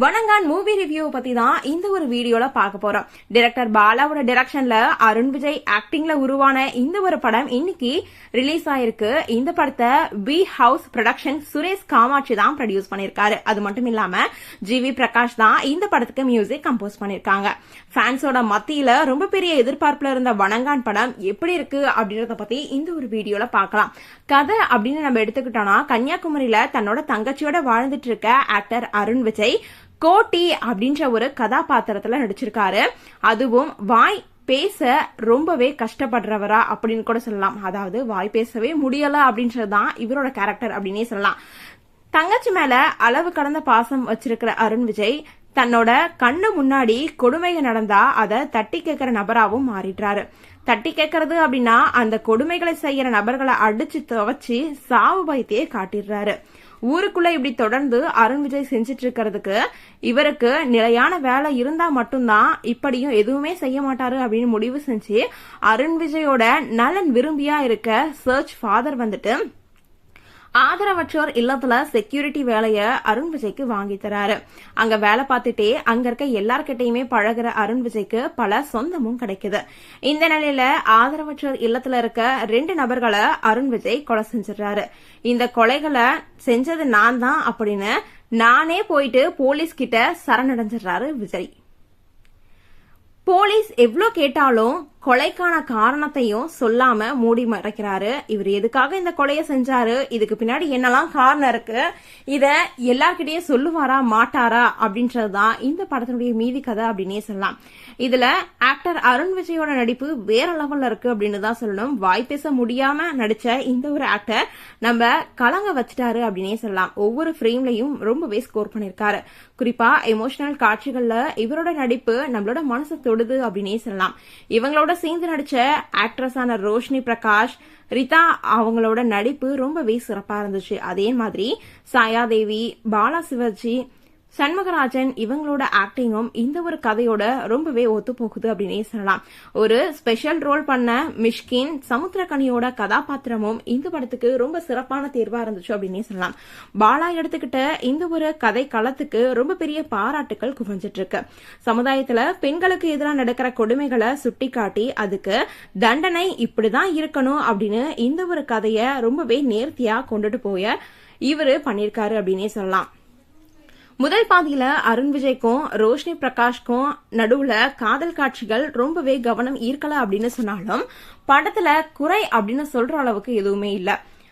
Vanangaan movie review பத்தி தான் இந்த ஒரு வீடியோல பார்க்க போறோம். டிரெக்டர் பாலாவோட டிரெக்ஷன்ல அருண் விஜய் ஆக்டிங்ல உருவான இந்த ஒரு படம் இன்னைக்கு ரிலீஸ் ஆயிருக்கு. இந்த படத்தை P house production Suresh Kamatchi தான் ப்ரொடியூஸ் பண்ணிருக்காரு அது மட்டும் இல்லாம ஜி வி பிரகாஷ் தான் இந்த படத்துக்கு மியூசிக் கம்போஸ் பண்ணிருக்காங்க ஃபேன்ஸோட மத்தியில ரொம்ப பெரிய எதிர்பார்ப்புல இருந்த வணங்கான் படம் எப்படி இருக்கு அப்படின்றத பத்தி இந்த ஒரு வீடியோல பார்க்கலாம். கதை அப்படின்னு நம்ம எடுத்துக்கிட்டோம்னா கன்னியாகுமரியில தன்னோட தங்கச்சியோட வாழ்ந்துட்டு இருக்க ஆக்டர் அருண் விஜய் கோட்டி அப்படின்ற ஒரு கதாபாத்திரத்துல நடிச்சிருக்காரு. அதுவும் வாய் பேச ரொம்பவே கஷ்டப்படுறவரா அப்படின்னு கூட சொல்லலாம். அதாவது வாய் பேசவே முடியல அப்படின்றதுதான் இவரோட கேரக்டர் அப்படின்னே சொல்லலாம். தங்கச்சி மேல அளவு கடந்த பாசம் வச்சிருக்கிற அருண் விஜய் தன்னோட கண்ணு முன்னாடி கொடுமைகள் நடந்தா அதை தட்டி கேட்கிற நபராகவும் மாறிடுறாரு. தட்டி கேட்கறது அப்படின்னா அந்த கொடுமைகளை செய்யற நபர்களை அடிச்சு துவச்சு சாவு பயத்தையே காட்டிடுறாரு ஊருக்குள்ள இப்படி தொடர்ந்து அருண் விஜய் செஞ்சிட்டு இருக்கிறதுக்கு இவருக்கு நிலையான வேலை இருந்தா மட்டும்தான் இப்படியும் எதுவுமே செய்ய மாட்டாரு அப்படின்னு முடிவு செஞ்சு அருண் விஜயோட நலன் விரும்பியா இருக்க சர்ச் ஃபாதர் வந்துட்டு ஆதரவற்றோர் இல்லத்துல செக்யூரிட்டி வேலைய அருண் விஜய்க்கு வாங்கி தராரு. அங்க வேலை பார்த்துட்டே அங்க இருக்க எல்லார்கிட்டயுமே பழகுற அருண் விஜய்க்கு பல சொந்தமும் கிடைக்குது. இந்த நிலையில ஆதரவற்றோர் இல்லத்துல இருக்க ரெண்டு நபர்களை அருண் விஜய் கொலை செஞ்சிடறாரு. இந்த கொலைகளை செஞ்சது நான் தான் அப்படின்னு நானே போயிட்டு போலீஸ் கிட்ட சரணடைஞ்சிடுறாரு விஜய். போலீஸ் எவ்வளோ கேட்டாலும் கொலைக்கான காரணத்தையும் சொல்லாம மூடி மறைக்கிறாரு. இவர் எதுக்காக இந்த கொலையை செஞ்சாரு? இதுக்கு பின்னாடி என்னெல்லாம் காரணம் இருக்கு? இத எல்லார்கிட்டயும் சொல்லுவாரா மாட்டாரா? அப்படின்றதுதான் இந்த படத்தினுடைய மீதி கதை அப்படின்னே சொல்லலாம். இதுல ஆக்டர் அருண் விஜயோட நடிப்பு வேற லெவல்ல இருக்கு அப்படின்னு தான் சொல்லணும். வாய் பேச முடியாம நடிச்ச இந்த ஒரு ஆக்டர் நம்ம கலங்க வச்சிட்டாரு அப்படின்னே சொல்லலாம். ஒவ்வொரு ஃப்ரேம்லயும் ரொம்பவே ஸ்கோர் பண்ணிருக்காரு. குறிப்பா எமோஷனல் காட்சிகள்ல இவரோட நடிப்பு நம்மளோட மனசை தொடுது அப்படின்னே சொல்லலாம். இவங்களோட சேர்ந்து நடிச்ச ஆக்ட்ரஸான ரோஷினி பிரகாஷ் ரிதா அவங்களோட நடிப்பு ரொம்பவே சிறப்பா இருந்துச்சு. அதே மாதிரி சாயாதேவி பாலா சிவஜி சண்முகராஜன் இவங்களோட ஆக்டிங்கும் இந்த ஒரு கதையோட ரொம்பவே ஒத்து போகுது அப்படின்னே சொல்லலாம். ஒரு ஸ்பெஷல் ரோல் பண்ண மிஷ்கின் சமுத்திரக்கனியோட கதாபாத்திரமும் இந்த படத்துக்கு ரொம்ப சிறப்பான தேர்வா இருந்துச்சு அப்படின்னே சொல்லலாம். பாலா எடுத்துக்கிட்ட இந்த ஒரு கதை களத்துக்கு ரொம்ப பெரிய பாராட்டுகள் குவிஞ்சிட்டு இருக்கு சமுதாயத்துல பெண்களுக்கு எதிராக நடக்கிற கொடுமைகளை சுட்டிக்காட்டி அதுக்கு தண்டனை இப்படிதான் இருக்கணும் அப்படின்னு இந்த ஒரு கதையை ரொம்பவே நேர்த்தியா கொண்டுட்டு போய இவரு பண்ணிருக்காரு அப்படின்னே சொல்லலாம். முதல் பாதியில அருண் விஜய்க்கும் ரோஷினி பிரகாஷ்க்கும் நடுவுல காதல் காட்சிகள் ரொம்பவே கவனம் ஈர்க்கல அப்படின்னு சொன்னாலும் படத்துல குறை அப்படின்னு சொல்ற அளவுக்கு எதுவுமே இல்ல.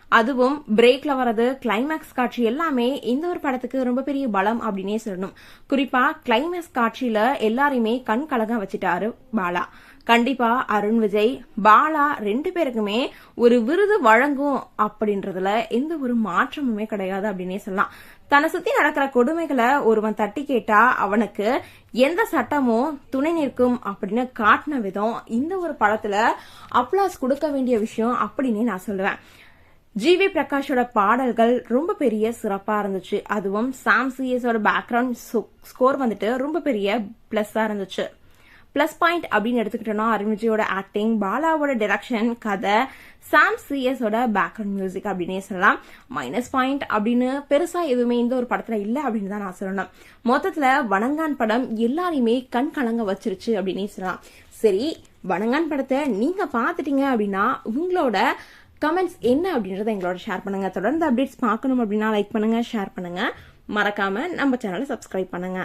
அதுவும் பிரேக்ல வர்றது கிளைமேக்ஸ் காட்சி எல்லாமே இந்த ஒரு படத்துக்கு ரொம்ப பெரிய பலம் அப்படின்னே சொல்லணும். குறிப்பா கிளைமேக்ஸ் காட்சியில எல்லாரையுமே கண் கலகம் வச்சுட்டாரு பாலா. கண்டிப்பா அருண் விஜய் பாலா ரெண்டு பேருக்குமே ஒரு விருது வழங்கும் அப்படின்றதுல எந்த ஒரு மாற்றமுமே கிடையாது அப்படின்னே சொல்லலாம். தன்னை சுத்தி நடக்கிற கொடுமைகளை ஒருவன் தட்டி கேட்டா அவனுக்கு எந்த சட்டமும் துணை நிற்கும் அப்படின்னு காட்டின விதம் இந்த ஒரு படத்துல அப்ளாஸ் கொடுக்க வேண்டிய விஷயம் அப்படின்னு நான் சொல்லுவேன் ஜிவி பிரகாஷோட பாடல்கள் ரொம்ப பெரிய சிறப்பா இருந்துச்சு. அதுவும் சாம் சிஎஸோட பேக்ரவுண்ட் ஸ்கோர் வந்துட்டு ரொம்ப பெரிய பிளஸ்ஸா இருந்துச்சு. பிளஸ் பாயிண்ட் அப்படின்னு எடுத்துக்கிட்டோம்னா அருண் விஜயோட ஆக்டிங் பாலாவோட டைரக்ஷன் கதை சாம் சிஎஸோட பேக்ரவுண்ட் மியூசிக் அப்படின்னே சொல்லலாம். மைனஸ் பாயிண்ட் அப்படின்னு பெருசா எதுவுமே இந்த ஒரு படத்துல இல்லை அப்படின்னு தான் நான் சொல்லணும். மொத்தத்துல வணங்கான் படம் எல்லாரையுமே கண் கலங்க வச்சிருச்சு அப்படின்னே சொல்லலாம். சரி வணங்கான் படத்தை நீங்க பாத்துட்டீங்க அப்படின்னா உங்களோட கமெண்ட்ஸ் என்ன அப்படின்றத எங்களோட ஷேர் பண்ணுங்க. தொடர்ந்து அப்டேட்ஸ் பார்க்கணும் அப்படின்னா லைக் பண்ணுங்க ஷேர் பண்ணுங்க. மறக்காம நம்ம சேனலை சப்ஸ்கிரைப் பண்ணுங்க.